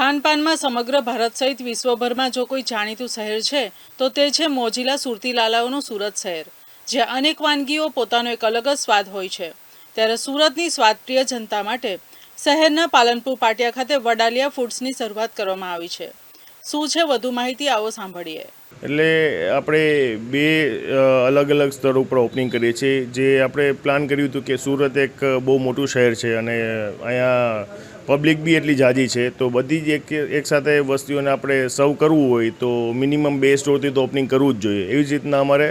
ખાનપાનમાં સમગ્ર ભારત સહિત વિશ્વભરમાં જો કોઈ જાણીતું શહેર છે, તો તે છે મોજીલા સુરતી લાલાઓનું સુરત શહેર, જ્યાં અનેક વાનગીઓ પોતાનો એક અલગ જ સ્વાદ હોય છે. ત્યારે સુરતની સ્વાદપ્રિય જનતા માટે શહેરના પાલનપુર પાટિયા ખાતે વડાલિયા ફૂડ્સની શરૂઆત કરવામાં આવી છે. શું છે વધુ માહિતી આવો સાંભળીએ. એટલે આપણે બે અલગ અલગ સ્તર ઉપર ઓપનિંગ કરીએ છીએ. જે આપણે પ્લાન કર્યું હતું કે સુરત એક બહુ મોટું શહેર છે અને અહીંયા પબ્લિક બી એટલી જાજી છે, તો બધી જ એક એકસાથે વસ્તીઓને આપણે સર્વ કરવું હોય તો મિનિમમ બે સ્ટોરથી તો ઓપનિંગ કરવું જ જોઈએ. એવી જ રીતના અમારે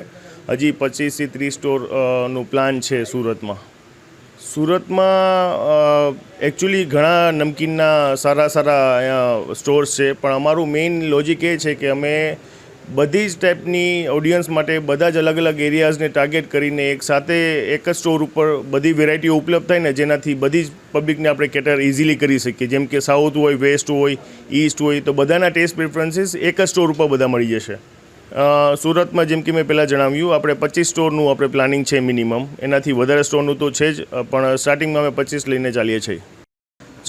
હજી પચીસથી ત્રીસ સ્ટોરનું પ્લાન છે સુરતમાં. સુરતમાં એકચ્યુઅલી ઘણા નમકીનના સારા સારા સ્ટોર્સ છે, પણ અમારું મેઇન લોજિક એ છે કે અમે બધી જ ટાઈપની ઓડિયન્સ માટે બધા જ અલગ અલગ એરિયાઝને ટાર્ગેટ કરીને એક સાથે એક જ સ્ટોર ઉપર બધી વેરાયટીઓ ઉપલબ્ધ થાય ને જેનાથી બધી જ પબ્લિકને આપણે કેટર ઇઝીલી કરી શકીએ. જેમ કે સાઉથ હોય વેસ્ટ હોય ઈસ્ટ હોય, તો બધાના ટેસ્ટ પ્રેફરન્સીસ એક જ સ્ટોર ઉપર બધા મળી જશે. સુરતમાં જેમ કે મેં પહેલાં જણાવ્યું, આપણે પચીસ સ્ટોરનું આપણે પ્લાનિંગ છે મિનિમમ એનાથી વધારે સ્ટોરનું તો છે જ, પણ સ્ટાર્ટિંગમાં અમે પચીસ લઈને ચાલીએ છીએ.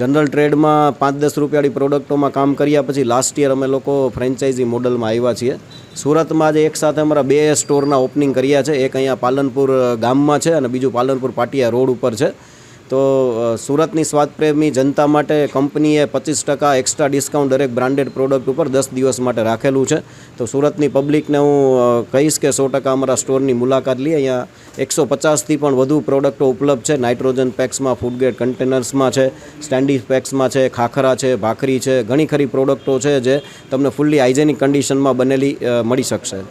જનરલ ટ્રેડમાં પાંચ દસ રૂપિયાની પ્રોડક્ટોમાં કામ કર્યા પછી લાસ્ટ યર અમે લોકો ફ્રેન્ચાઇઝી મોડલમાં આવ્યા છીએ. સુરતમાં આજે એક સાથે અમારા બે સ્ટોરના ઓપનિંગ કર્યા છે. એક અહીંયા પાલનપુર ગામમાં છે અને બીજું પાલનપુર પાટિયા રોડ ઉપર છે. તો સુરતની સ્વાદપ્રેમી જનતા માટે કંપનીએ પચીસ ટકા એક્સ્ટ્રા ડિસ્કાઉન્ટ દરેક બ્રાન્ડેડ પ્રોડક્ટ ઉપર દસ દિવસ માટે રાખેલું છે. તો સુરતની પબ્લિકને હું કહીશ કે સો ટકા અમારા સ્ટોરની મુલાકાત લઈએ અહીંયા એકસો પચાસથી પણ વધુ પ્રોડક્ટો ઉપલબ્ધ છે. નાઇટ્રોજન પેક્સમાં ફૂડગ્રેડ કન્ટેનર્સમાં છે સ્ટેન્ડી પેક્સમાં છે, ખાખરા છે, ભાખરી છે, ઘણી ખરી પ્રોડક્ટો છે જે તમને ફૂલ્લી હાઇજેનિક કન્ડિશનમાં બનેલી મળી શકશે.